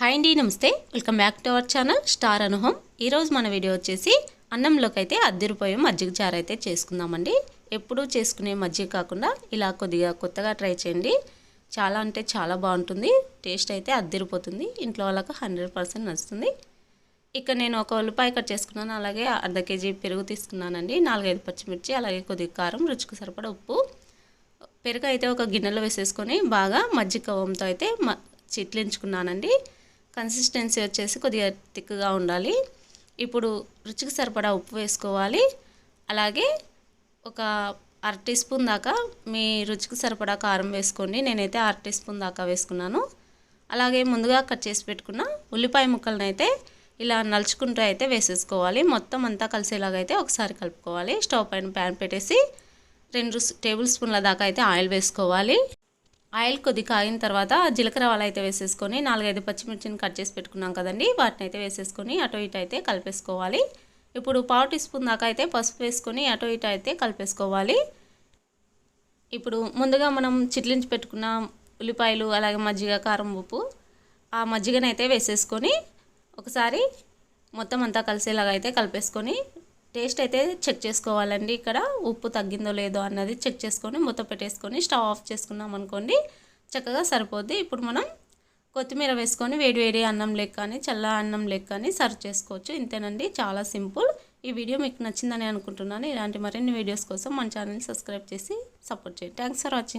Hi అండి నమస్తే. Welcome back to our channel star అనుహం. ఈరోజు మన వీడియో వచ్చేసి అన్నంలోకి అయితే అద్దరిపోయే మజ్జిగ చారు అయితే చేసుకుందామండి. ఎప్పుడూ చేసుకునే మజ్జిగ కాకుండా ఇలా కొద్దిగా కొత్తగా ట్రై చేయండి. చాలా అంటే చాలా బాగుంటుంది. టేస్ట్ అయితే అద్దెరిపోతుంది. ఇంట్లో వాళ్ళకు హండ్రెడ్ పర్సెంట్ నచ్చుతుంది. ఇక్కడ నేను ఒక ఉల్లిపాయ కట్ చేసుకున్నాను. అలాగే అర్ధ కేజీ పెరుగు తీసుకున్నానండి. నాలుగైదు పచ్చిమిర్చి అలాగే కొద్దిగా కారం రుచికి సరిపడ ఉప్పు. పెరుగు అయితే ఒక గిన్నెలో వేసేసుకొని బాగా మజ్జిగ కవ్వంతో అయితే మ చిట్లించుకున్నానండి. కన్సిస్టెన్సీ వచ్చేసి కొద్దిగా తిక్కుగా ఉండాలి. ఇప్పుడు రుచికి సరిపడా ఉప్పు వేసుకోవాలి. అలాగే ఒక అర టీ స్పూన్ దాకా మీ రుచికి సరిపడా కారం వేసుకోండి. నేనైతే అర టీ స్పూన్ దాకా వేసుకున్నాను. అలాగే ముందుగా కట్ చేసి పెట్టుకున్న ఉల్లిపాయ ముక్కలను అయితే ఇలా నలుచుకుంటూ అయితే వేసేసుకోవాలి. మొత్తం అంతా కలిసేలాగా అయితే ఒకసారి కలుపుకోవాలి. స్టవ్ పైన ప్యాన్ పెట్టేసి రెండు టేబుల్ స్పూన్ల దాకా అయితే ఆయిల్ వేసుకోవాలి. ఆయిల్ కొద్ది కాగిన తర్వాత జీలకర్ర వాళ్ళు అయితే వేసేసుకొని నాలుగైదు పచ్చిమిర్చిని కట్ చేసి పెట్టుకున్నాం కదండి. వాటిని అయితే వేసేసుకొని అటు ఇటు అయితే కలిపేసుకోవాలి. ఇప్పుడు పావు టీ స్పూన్ దాకా అయితే పసుపు వేసుకొని అటు ఇటు అయితే కలిపేసుకోవాలి. ఇప్పుడు ముందుగా మనం చిట్లించి పెట్టుకున్న ఉల్లిపాయలు అలాగే మజ్జిగ కారం ఉప్పు ఆ మజ్జిగనైతే వేసేసుకొని ఒకసారి మొత్తం అంతా కలిసేలాగా అయితే కలిపేసుకొని టేస్ట్ అయితే చెక్ చేసుకోవాలండి. ఇక్కడ ఉప్పు తగ్గిందో లేదో అన్నది చెక్ చేసుకొని మూత పెట్టేసుకొని స్టవ్ ఆఫ్ చేసుకున్నాం అనుకోండి చక్కగా సరిపోద్ది. ఇప్పుడు మనం కొత్తిమీర వేసుకొని వేడి వేడి అన్నం లెక్క కానీ చల్ల అన్నం లెక్క కానీ సర్వ్ చేసుకోవచ్చు. ఇంతేనండి చాలా సింపుల్. ఈ వీడియో మీకు నచ్చిందని అనుకుంటున్నాను. ఇలాంటి మరిన్ని వీడియోస్ కోసం మన ఛానల్ని సబ్స్క్రైబ్ చేసి సపోర్ట్ చేయండి. Thanks for watching.